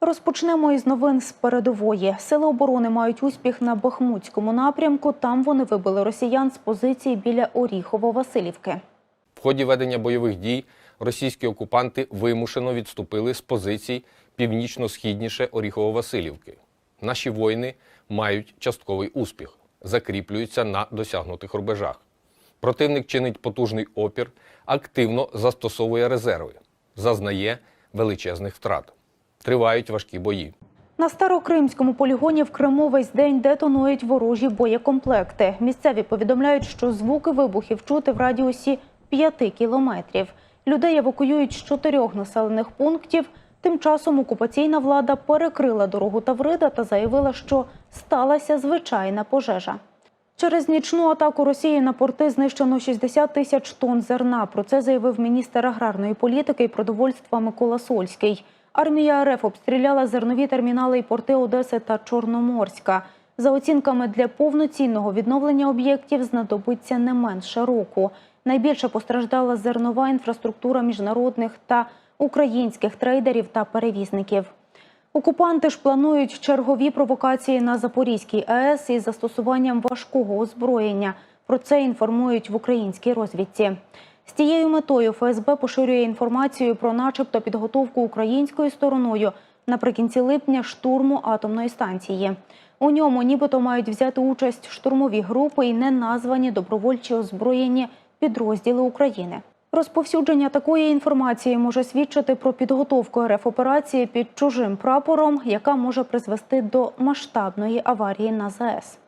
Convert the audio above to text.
Розпочнемо із новин з передової. Сили оборони мають успіх на Бахмутському напрямку. Там вони вибили росіян з позиції біля Оріхово-Василівки. В ході ведення бойових дій російські окупанти вимушено відступили з позицій північно-східніше Оріхово-Василівки. Наші воїни мають частковий успіх, закріплюються на досягнутих рубежах. Противник чинить потужний опір, активно застосовує резерви, зазнає величезних втрат. Тривають важкі бої. На старокримському полігоні в Криму весь день детонують ворожі боєкомплекти. Місцеві повідомляють, що звуки вибухів чути в радіусі 5 кілометрів. Людей евакуюють з чотирьох населених пунктів. Тим часом окупаційна влада перекрила дорогу Таврида та заявила, що сталася звичайна пожежа. Через нічну атаку Росії на порти знищено 60 тисяч тонн зерна. Про це заявив міністр аграрної політики і продовольства Микола Сольський. Армія РФ обстріляла зернові термінали і порти Одеси та Чорноморська. За оцінками для повноцінного відновлення об'єктів знадобиться не менше року. Найбільше постраждала зернова інфраструктура міжнародних та українських трейдерів та перевізників. Окупанти ж планують чергові провокації на Запорізькій АЕС із застосуванням важкого озброєння. Про це інформують в українській розвідці. З тією метою ФСБ поширює інформацію про начебто підготовку українською стороною наприкінці липня штурму атомної станції. У ньому нібито мають взяти участь штурмові групи і неназвані добровольчі озброєні підрозділи України. Розповсюдження такої інформації може свідчити про підготовку РФ операції під чужим прапором, яка може призвести до масштабної аварії на ЗАЕС.